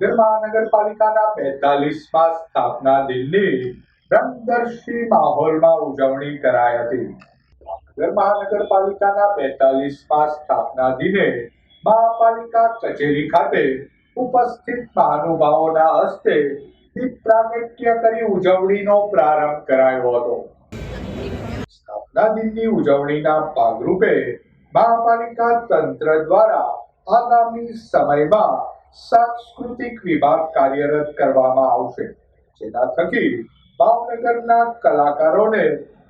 ભાવનગર મહાનગરપાલિકાના બેતાલીસમાં સ્થાપના દિનની રંગદર્શી માહોલમાં ઉજવણી કરાઈ હતી. ભાવનગર મહાનગરપાલિકાના બેતાલીસમાં સ્થાપના દિને મહાપાલિકા કચેરી ખાતે ઉપસ્થિત મહાનુભાવોના હસ્તે દીપ કરી ઉજવણીનો પ્રારંભ કરાયો હતો. સ્થાપના દિનની ઉજવણીના ભાગરૂપે મહાપાલિકા તંત્ર દ્વારા આગામી સમયમાં સાંસ્કૃતિક વિભાગ કાર્યરત કરવામાં આવશે. જેના થકી ભાવનગરના કલાકારોને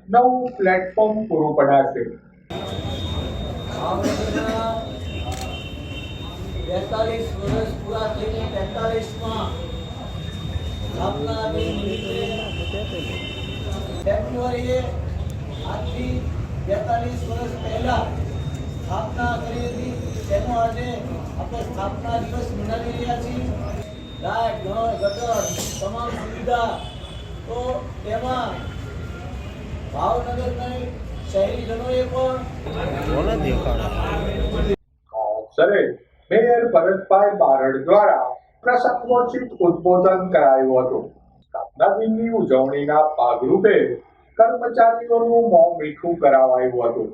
નવું પ્લેટફોર્મ પૂરું પડાશે. બેતાલીસ વર્ષ પૂરા થઈને તેતાલીસમાં સ્થાપના દિન નિમિત્તે ફેબ્રુઆરીએ આજથી બેતાલીસ વર્ષ પહેલા સ્થાપના કરી હતી. તેનો આજે આપણે સ્થાપના દિવસ મનાવી રહ્યા છીએ. લાઇટ નળ ગટર તમામ સુવિધા. તો તેમાં ભાવનગરના શહેરીજનોએ પણ અવસરે મેયર ભરતભાઈ બારડ દ્વારા પ્રસંગોચિત ઉદ્બોધન કરાયું હતું. સ્થાપના દિનની ઉજવણીના ભાગરૂપે કર્મચારીઓનું મોં મીઠું કરાવાયું હતું.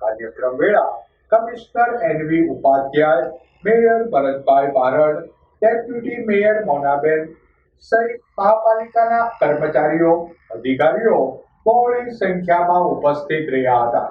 કાર્યક્રમ વેળા commissioner NV Upadhyay, mayor Bharatbhai Barad, deputy mayor Monaben સહિત મહાપાલિકાના કર્મચારીઓ, અધિકારીઓ બહોળી સંખ્યામાં ઉપસ્થિત રહ્યા હતા.